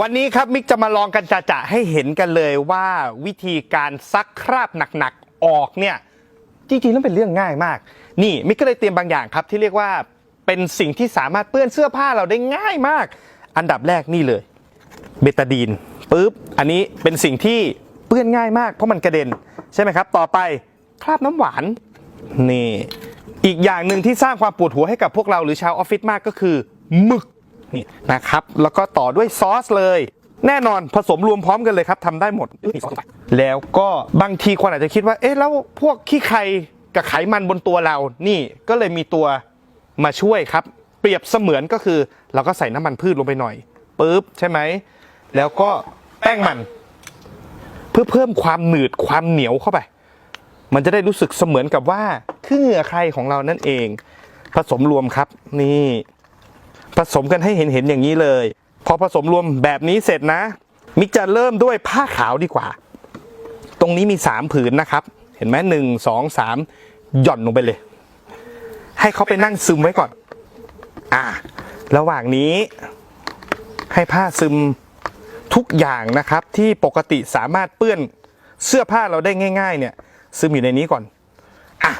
วันนี้ครับมิกจะมาลองกันจะจะให้เห็นกันเลยว่าวิธีการซักคราบหนักๆออกเนี่ยจริงๆแล้วเป็นเรื่องง่ายมาก นี่มิกก็เลยเตรียมบางอย่างครับ ที่เรียกว่าเป็นสิ่งที่สามารถเปื้อนเสื้อผ้าเราได้ง่ายมาก อันดับแรกนี่เลยเบตาดีนปุ๊บอันนี้เป็นสิ่งที่เปื้อนง่ายมากเพราะมันกระเด็นใช่ไหมครับ ต่อไปคราบน้ำหวานนี่อีกอย่างหนึ่งที่สร้างความปวดหัวให้กับพวกเราหรือชาวออฟฟิศมากก็คือหมึก นี่นะครับ แล้วก็ต่อด้วยซอสเลย แน่นอนผสมรวมพร้อมกันเลยครับทำได้หมด แล้วก็บางทีคนอาจจะคิดว่า เอ๊ะแล้วพวกขี้ไครกับไขมันบนตัวเรา นี่ก็เลยมีตัวมาช่วยครับ เปรียบเสมือนก็คือ เราก็ใส่น้ำมันพืชลงไปหน่อยปุ๊บใช่ไหม แล้วก็แป้งมัน เพื่อเพิ่มความหนืดความเหนียวเข้าไป มันจะได้รู้สึกเสมือนกับว่าคือเหงื่อใครของเรานั่นเอง ผสมรวมครับ นี่ ผสมกันให้เห็นเห็นๆอย่างนี้เลย พอผสมรวมแบบนี้เสร็จนะ มิกจะเริ่มด้วยผ้าขาวดีกว่า ตรงนี้มีสามผืนนะครับ เห็นไหมหนึ่งสองสามหย่อนลงไปเลย ให้เขาไปนั่งซึมไว้ก่อน อ่า ระหว่างนี้ให้ผ้าซึมทุกอย่างนะครับ ที่ปกติสามารถเปื้อนเสื้อผ้าเราได้ง่าย ๆ เนี่ย ซึมอยู่ในนี้ก่อน อะ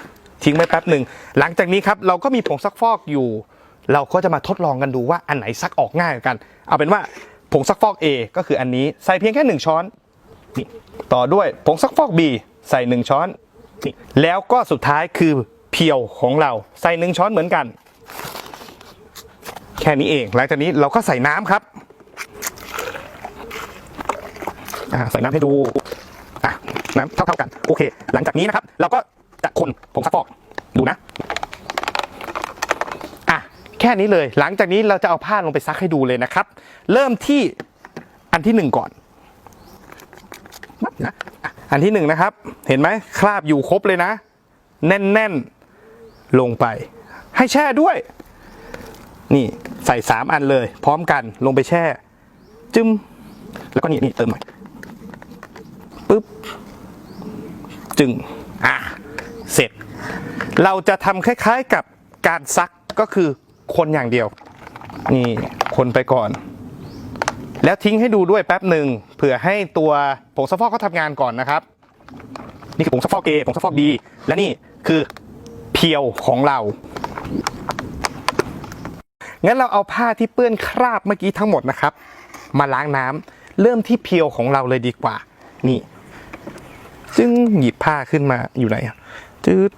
ทิ้งไว้แป๊บหนึ่ง หลังจากนี้ครับ เราก็มีผงซักฟอกอยู่ เราก็จะมาทดลองกันดูว่าอันไหนซักออกง่ายกัน เอาเป็นว่าผงซักฟอก A ก็คืออันนี้ใส่เพียงแค่หนึ่งช้อนนี่ต่อด้วยผงซักฟอก B ใส่หนึ่งช้อนนี่แล้วก็สุดท้ายคือเพียวของเราใส่หนึ่งช้อนเหมือนกัน แค่นี้เอง หลังจากนี้เราก็ใส่น้ำครับใส่น้ำให้ดูน้ำเท่าๆกัน โอเค หลังจากนี้นะครับ เราก็จะคนผงซักฟอกดูนะ ค่นี้เลย หลังจากนี้เราจะเอาผ้าลงไปซักให้ดูเลยนะครับ เริ่มที่อันที่หนึ่งก่อนนะอันที่หนึ่งนะครับ เห็นไหมคราบอยู่ครบเลยนะ แน่นๆลงไป ให้แช่ด้วย นี่ใส่สามอันเลย พร้อมกันลงไปแช่ จึมแล้วก็นี่นี่เติมหน่อยปึ๊บจึงอะเสร็จ เราจะทำคล้ายๆกับการซักก็คือ คนอย่างเดียว นี่คนไปก่อน แล้วทิ้งให้ดูด้วยแป๊บหนึ่งเผื่อให้ตัวผงซักฟอกเขาทำงานก่อนนะครับ นี่คือผงซักฟอกเอผงซักฟอกดีและนี่คือเพียวของเรางั้นเราเอาผ้าที่เปื้อนคราบเมื่อกี้ทั้งหมดนะครับ มาล้างน้ำเริ่มที่เพียวของเราเลยดีกว่า นี่ จึงหยิบผ้าขึ้นมาอยู่ไหนจืด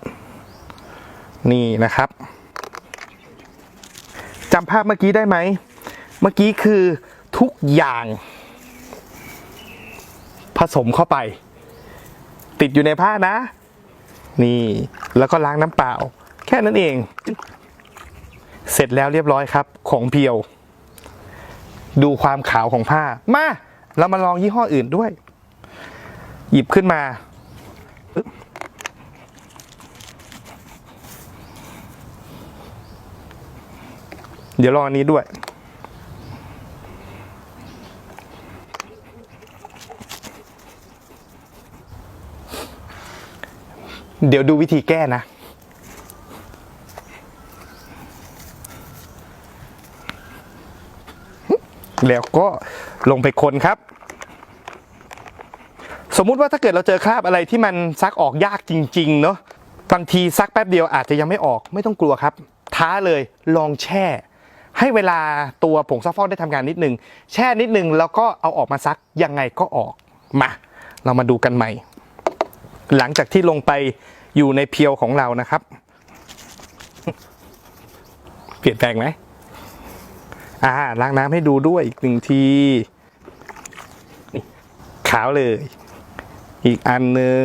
นี่นะครับ จำภาพเมื่อกี้ได้ไหม เมื่อกี้คือทุกอย่าง ผสมเข้าไป ติดอยู่ในผ้านะ นี่ แล้วก็ล้างน้ำเปล่า แค่นั้นเอง เสร็จแล้วเรียบร้อยครับ ของเพียว ดูความขาวของผ้า มาเรามาลองยี่ห้ออื่นด้วย หยิบขึ้นมาปึ๊บ เดี๋ยวลองอันนี้ด้วย เดี๋ยวดูวิธีแก้นะแล้วก็ลงไปคนครับ สมมุติว่าถ้าเกิดเราเจอคราบอะไรที่มันซักออกยากจริง ๆ เนาะบางทีซักแป๊บเดียวอาจจะยังไม่ออกไม่ต้องกลัวครับ ท้าเลยลองแช่ ให้เวลาตัวผงซักฟอกได้ทำงานนิดนึง แช่นิดนึงแล้วก็เอาออกมาซักยังไงก็ออกมาเรามาดูกันใหม่ หลังจากที่ลงไปอยู่ในเพียวของเรานะครับ เปลี่ยนแปลงไหมอ่าล้างน้ำให้ดูด้วยอีกหนึ่งทีขาวเลย อีกอันหนึ่ง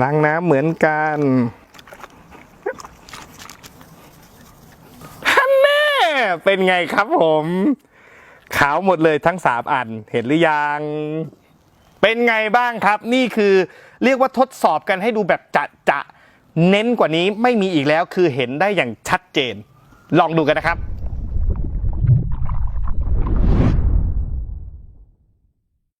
ล้างน้ำเหมือนกันฮันแน่เป็นไงครับผม ขาวหมดเลยทั้งสามอันเห็นหรือยัง เป็นไงบ้างครับ นี่คือเรียกว่าทดสอบกันให้ดูแบบจะจะเน้นกว่านี้ไม่มีอีกแล้วคือเห็นได้อย่างชัดเจน ลองดูกันนะครับ